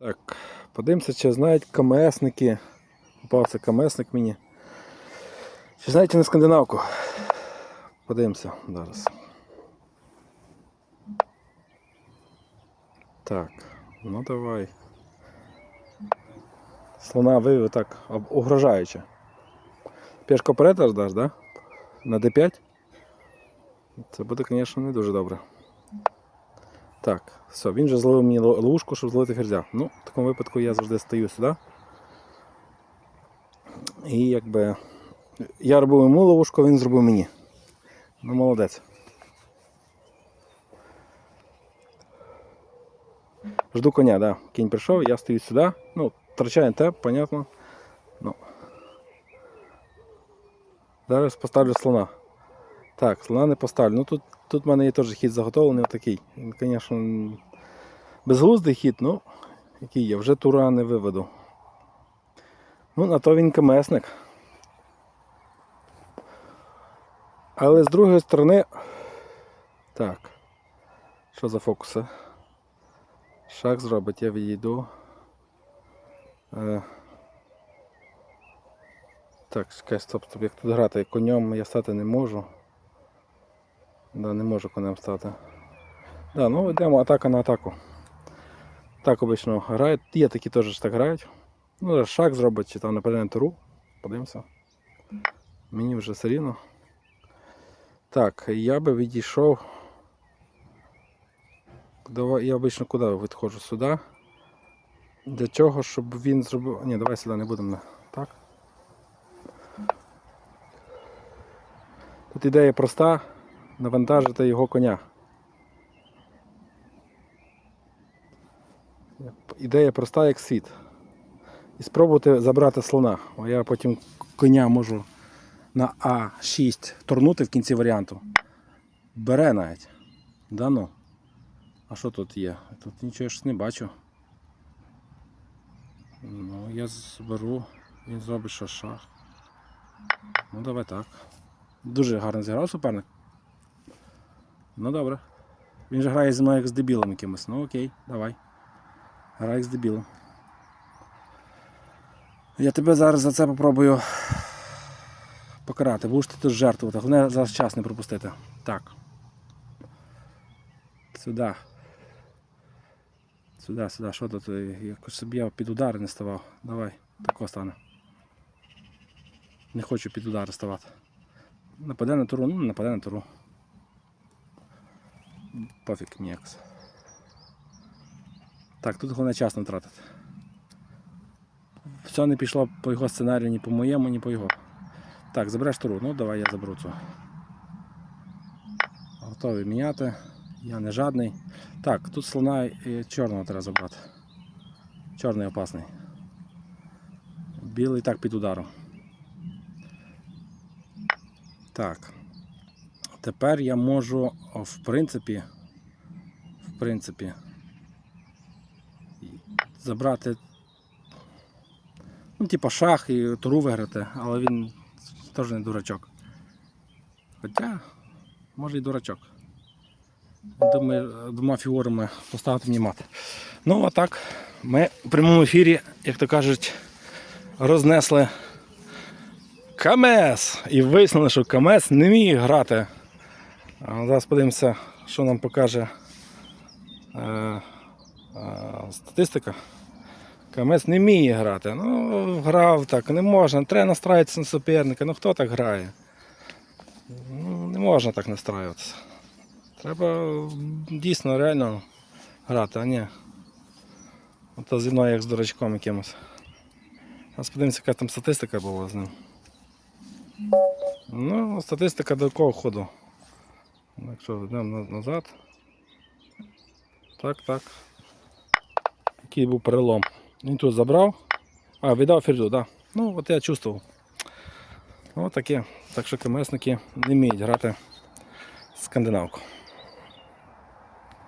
Так, подивимося, чи знають КМСники. Попався КМСник мені. Чи знаєте на скандинавку? Подивимося зараз. Так, ну давай. Слона вивів так угрожаюче. Пішка вперед даш, да? На D5? Це буде, звісно, не дуже добре. Так, все, він вже зловив мені ловушку, щоб зловити ферзя. Ну, в такому випадку я завжди стою сюди. І якби я робив йому ловушку, він зробив мені. Ну, молодець. Жду коня, да. Кінь прийшов, я стою сюди. Ну, втрачає те, понятно. Ну. Зараз поставлю слона. Так, слона не поставлю. Ну тут, тут в мене є теж хід заготовлений отакий. Він, звісно, безглуздий хід, ну, який є, вже тура не виведу. Ну, на то він КМСник. Але з другої сторони. Так. Що за фокуси? Шаг зробить, я відійду. Е... Так, чекай, стоп, стоп, як тут грати? Конем я стати не можу. Да, не можу конем стати. Да, ну йдемо атака на атаку. Так обично грають. Є такі теж так грають. Ну, шаг зробить, чи там нападе на туру. Подивимося. Мені вже все рівно. Так, я би відійшов. Давай, я обично куди відходжу? Сюди. Для чого, щоб він зробив. Ні, давай сюди не будемо. Так. Тут ідея проста навантажити його коня. Ідея проста як світ. І спробувати забрати слона. О, я потім коня можу на А6 торнути в кінці варіанту. Бере навіть. Да ну. А що тут є? Тут нічого ж не бачу. Ну, я зберу, він зробить шах. Ну давай так. Дуже гарно зіграв суперник. Ну добре. Він же грає зі мною як з дебілом якимось. Ну окей, давай. Грай як з дебілом. Я тебе зараз за це попробую покарати. Будеш ти тут жертвувати. Головне зараз час не пропустити. Так. Сюди. Сюди, сюди, що тут? Якось собі я під удари не ставав. Давай, тако стане. Не хочу під удари ставати. Нападе на туру, ну нападе на туру. Пофіг ніякс. Так, тут головне час не втратити. Все не пішло по його сценарію, ні по моєму, ні по його. Так, забереш туру. Ну давай я заберу цю. Готовий міняти. Я не жадний. Так, тут слона і чорного треба забрати. Чорний опасний. Білий так під ударом. Так. Тепер я можу, в принципі, в принципі, забрати, ну, типа шах і туру виграти, але він теж не дурачок. Хоча, може і дурачок. Думаю, двома фігурами поставити мені мати. Ну, а так, ми в прямому ефірі, як то кажуть, рознесли КМС. І вияснили, що КМС не вміє грати. Зараз подивимося, що нам покаже е, е, статистика. КМС не вміє грати. Ну, грав так, не можна. Треба настраюватися на суперника. Ну хто так грає? Ну, не можна так настраюватися. Треба дійсно реально грати, а не. Ото зі мною як з дурачком якимось. Зараз подивимося, яка там статистика була з ним. Ну, статистика до якого ходу. Ну, Якщо йдемо назад. Так, так. Який був перелом. Він тут забрав. А, віддав фірду, так. Да. Ну, от я чувствував. Ось таке. Так що КМСники не вміють грати скандинавку.